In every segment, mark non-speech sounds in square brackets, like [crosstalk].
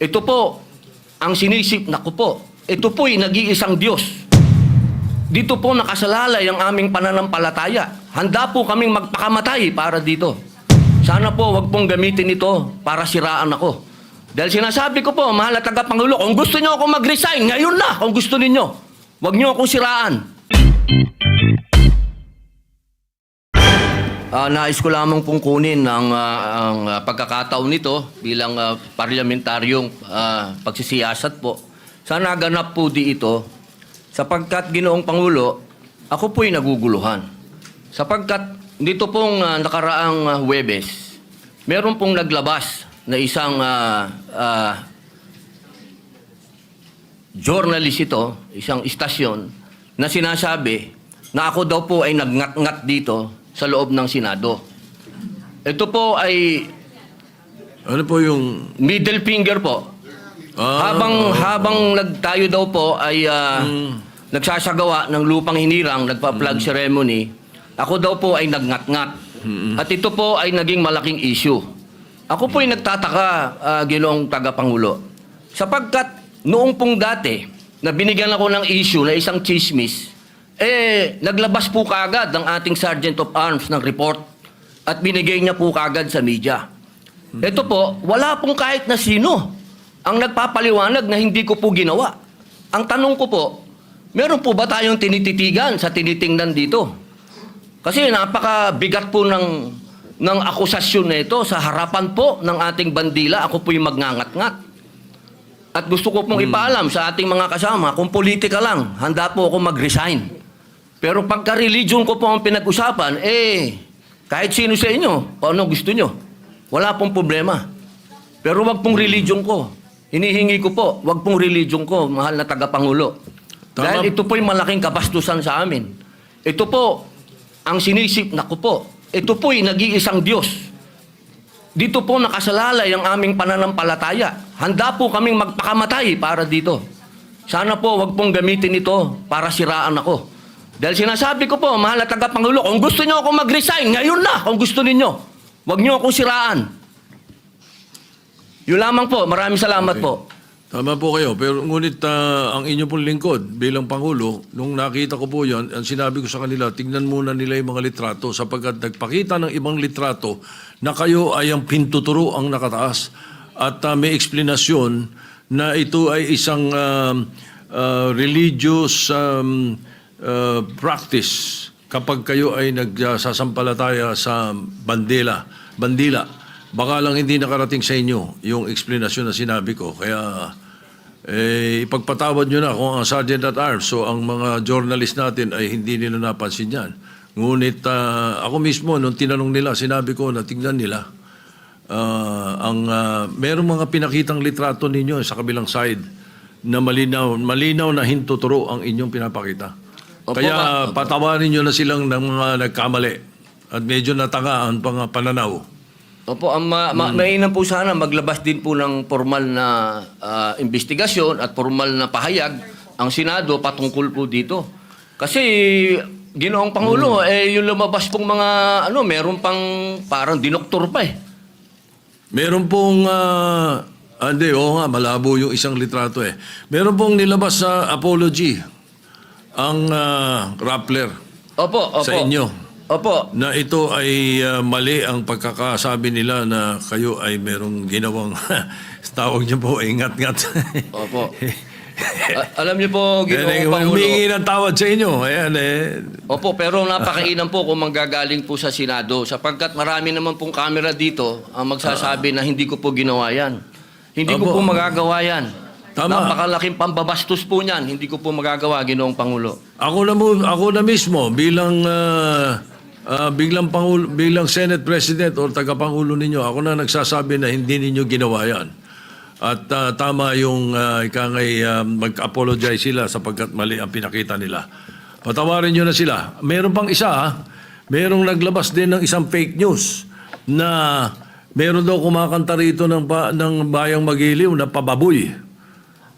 Ito po ang sinisip na ko po. Ito po'y nag-iisang Diyos. Dito po nakasalalay ang aming pananampalataya. Handa po kaming magpakamatay para dito. Sana po wag pong gamitin ito para siraan ako. Dahil sinasabi ko po, mahal na tagapangulo, kung gusto niyo ako mag-resign, ngayon na, kung gusto ninyo. Huwag niyo akong siraan. Ah, nais ko lamang pong kunin ang, ah, ang ah, pagkakataon nito bilang ah, parlamentaryong ah, pagsisiyasat po. Sana ganap po di ito sapagkat ginoong Pangulo, ako po'y naguguluhan. Sapagkat dito pong ah, nakaraang ah, Huwebes, meron pong naglabas na isang ah, ah, journalist ito, isang istasyon, na sinasabi na ako daw po ay nagngat-ngat dito sa loob ng Senado. Ito po ay Ano po yung... middle finger po. Ah, habang habang nagtayo daw po ay ah, nagsasagawa ng lupang hinirang, nagpa-flag ceremony, ako daw po ay nagngat-ngat. At ito po ay naging malaking issue. Ako po ay nagtataka, ah, ginoong tagapangulo. Sapagkat noong pong dati, na binigyan ako ng issue na isang chismis, eh, naglabas po kaagad ang ating Sergeant of Arms ng report at binigay niya po kaagad sa media. Ito po, wala pong kahit na sino ang nagpapaliwanag na hindi ko po ginawa. Ang tanong ko po, meron po ba tayong tinititigan sa tinitingnan dito? Kasi napakabigat po ng, ng akusasyon na ito sa harapan po ng ating bandila. Ako po yung magngangat-ngat. At gusto ko pong ipaalam sa ating mga kasama, kung politika lang, handa po ako mag-resign. Pero pagka religion ko po ang pinag-usapan, eh, kahit sino sa inyo, kung ano gusto nyo, wala pong problema. Pero wag pong religion ko. Hinihingi ko po, wag pong religion ko, mahal na tagapangulo. Tama. Dahil ito po'y malaking kabastusan sa amin. Ito po, ang sinisip na ko po, ito po'y nag-iisang Diyos. Dito po nakasalalay ang aming pananampalataya. Handa po kaming magpakamatay para dito. Sana po wag pong gamitin ito para siraan ako. Dahil sinasabi ko po, mahal na tagapangulo, kung gusto niyo ako mag-resign, ngayon na, kung gusto ninyo. Huwag niyo akong siraan. Yun lamang po. Maraming salamat Okay. po. Tama po kayo. Pero ngunit ah, ang inyo pong lingkod bilang Pangulo, nung nakita ko po yan, ang sinabi ko sa kanila, tingnan muna nila yung mga litrato sapagkat nagpakita ng ibang litrato na kayo ay ang pintuturo ang nakataas at ah, may eksplenasyon na ito ay isang um, ah, religious um, ah, practice kapag kayo ay nagsasampalataya sa bandila, bandila. Baka lang hindi nakarating sa inyo yung explanation na sinabi ko. Kaya eh, ipagpatawad nyo na kung ang Sergeant at Arms, so ang mga journalist natin ay hindi nila napansin yan. Ngunit ah, ako mismo, nung tinanong nila, sinabi ko na tingnan nila. Ah, ang ah, merong mga pinakitang litrato ninyo sa kabilang side na malinaw, malinaw na hintuturo ang inyong pinapakita. Opo, Kaya ba- patawarin nyo na silang ng mga nagkamali at medyo natangaan pang pananaw. Opo, ang ma- ma- mainam po sana maglabas din po ng formal na ah, investigasyon at formal na pahayag ang Senado patungkol po dito. Kasi ginoong Pangulo, eh yung lumabas pong mga ano, meron pang parang dinoktor pa eh. Meron pong, ah, ah, hindi, oo nga, malabo yung isang litrato eh. Meron pong nilabas sa apology ang ah, Rappler Opo, opo. sa inyo Opo. na ito ay ah, mali ang pagkakasabi nila na kayo ay merong ginawang, [laughs] tawag niyo po, ingat-ngat. Opo. [laughs] A- alam niyo po, eh, ginoong Pangulo. humingi ng tawad sa inyo. Ayan eh. Opo, pero napakainam po kung manggagaling po sa Senado sapagkat marami naman pong kamera dito ang magsasabi na hindi ko po ginawa yan. Hindi ko Opo. po magagawa yan. Tama. Napakalaking pambabastos po niyan. Hindi ko po magagawa, ginoong Pangulo. Ako na mo, ako na mismo bilang ah, ah, biglang pangulo, bilang Senate President o tagapangulo ninyo, ako na nagsasabi na hindi ninyo ginawa 'yan. At ah, tama yung uh, ikangay ah, mag-apologize sila sapagkat mali ang pinakita nila. Patawarin nyo na sila. Meron pang isa, ha? merong naglabas din ng isang fake news na meron daw kumakanta rito ng, ng bayang magiliw na pababoy.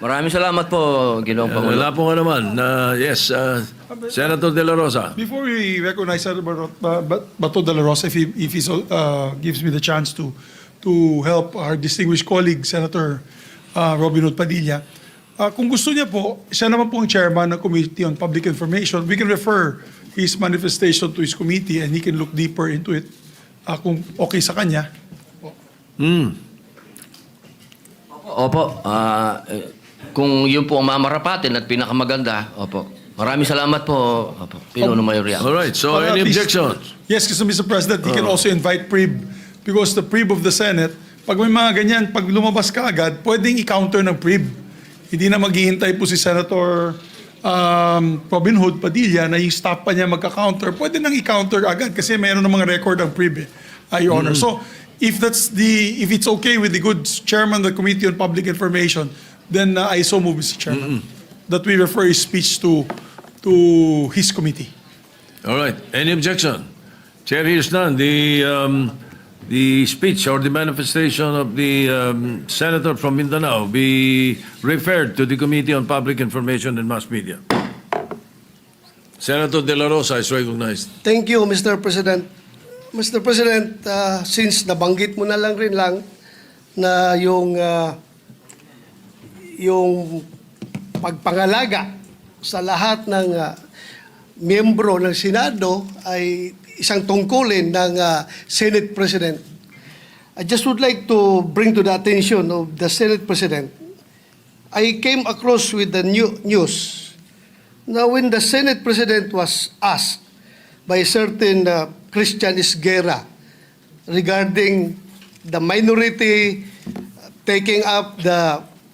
Maraming salamat po, Ginoong Pangulo. Wala po nga naman. Uh, yes, uh, Senator De La Rosa. Before we recognize Senator Bato de la Rosa, if he, if he so, uh, gives me the chance to, to help our distinguished colleague, Senator uh, Robin Hood Padilla, uh, kung gusto niya po, siya naman po ang chairman ng Committee on Public Information, we can refer his manifestation to his committee and he can look deeper into it uh, kung okay sa kanya. Hmm. Opo, ah, eh, kung yun po ang mamarapatin at pinakamaganda, opo. Maraming salamat po, opo, Pinuno Mayoria. All right, so Para any at least- objections? Yes, kasi Mr. President, he can also invite PRIB because the PRIB of the Senate, pag may mga ganyan, pag lumabas ka agad, pwedeng i-counter ng PRIB. Hindi na maghihintay po si Senator um, Robin Hood Padilla na yung stop pa niya magka-counter. Pwede nang i-counter agad kasi mayroon ng mga record ang PRIB, eh, uh, Your Honor. So, if that's the, if it's okay with the good chairman of the Committee on Public Information, then uh, I so move, Mr. Chairman, that we refer his speech to to his committee. All right. Any objection? Chair hears none. The, um, the speech or the manifestation of the um, senator from Mindanao be referred to the Committee on Public Information and Mass Media. Senator De La Rosa is recognized. Thank you, Mr. President. Mr. President, uh, since nabanggit mo na lang rin lang na yung uh, yung pagpangalaga sa lahat ng uh, miyembro ng Senado ay isang tungkulin ng uh, Senate President. I just would like to bring to the attention of the Senate President. I came across with the new news Now, when the Senate President was asked by certain uh, Christian Isguera regarding the minority taking up the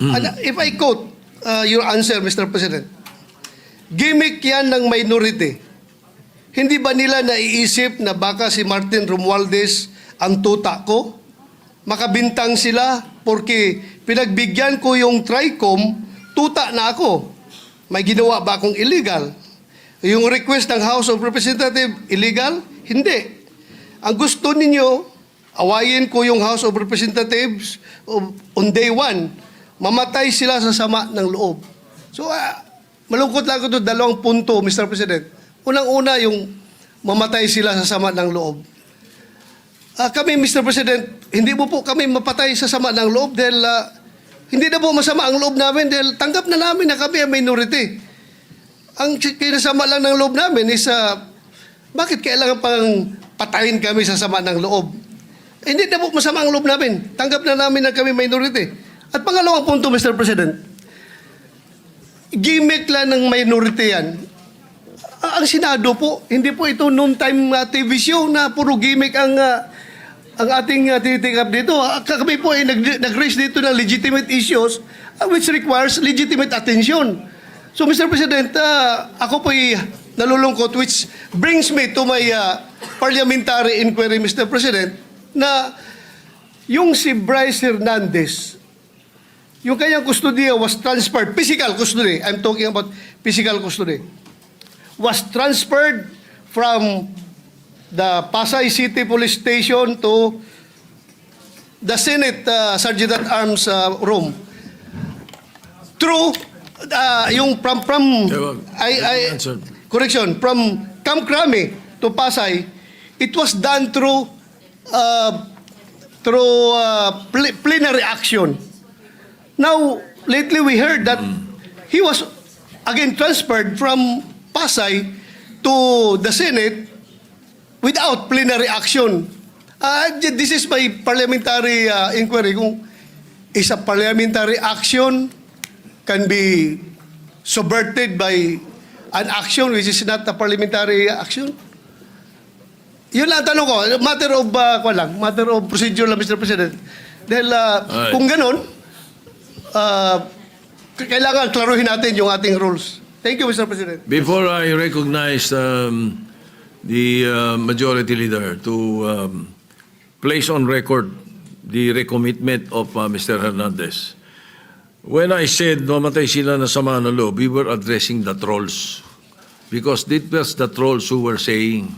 And uh, if I quote uh, your answer, Mr. President, gimmick yan ng minority. Hindi ba nila naiisip na baka si Martin Romualdez ang tuta ko? Makabintang sila porque pinagbigyan ko yung TRICOM, tuta na ako. May ginawa ba akong illegal? Yung request ng House of Representatives, illegal? Hindi. Ang gusto ninyo, awayin ko yung House of Representatives on day one, mamatay sila sa sama ng loob. So, ah, malungkot lang ko ito, dalawang punto, Mr. President. Unang-una, yung mamatay sila sa sama ng loob. Ah, kami, Mr. President, hindi mo po kami mapatay sa sama ng loob dahil ah, hindi na po masama ang loob namin dahil tanggap na namin na kami ang minority. Ang kinasama lang ng loob namin is ah, bakit kailangan pang patayin kami sa sama ng loob? Eh, hindi na po masama ang loob namin. Tanggap na namin na kami minority. At pangalawang punto, Mr. President, gimmick lang ng minority yan. Ang Senado po, hindi po ito noon time uh, TV show na puro gimmick ang ah, ang ating uh, tinitik up dito. Ah, kami po ay nag- nag-raise dito ng legitimate issues ah, which requires legitimate attention. So Mr. President, ah, ako po ay nalulungkot which brings me to my ah, parliamentary inquiry, Mr. President, na yung si Bryce Hernandez, yung kanyang custody was transferred, physical custody, I'm talking about physical custody, was transferred from the Pasay City Police Station to the Senate uh, Sergeant at Arms uh, room. Through uh, yung from from I, I correction from Camp Crame to Pasay, it was done through uh, through uh, pl- plenary action. Now, lately we heard that he was again transferred from Pasay to the Senate without plenary action. Uh, this is my parliamentary uh, inquiry kung is a parliamentary action can be subverted by an action which is not a parliamentary action? Yun lang ang tanong ko. Matter of, uh, lang, matter of procedure lang, Mr. President. Dahil uh, kung ganun, uh, kailangan klaruhin natin yung ating rules. Thank you, Mr. President. Before I recognize um, the uh, majority leader to um, place on record the recommitment of uh, Mr. Hernandez, when I said mamatay sila na sama ng loob, we were addressing the trolls. Because it was the trolls who were saying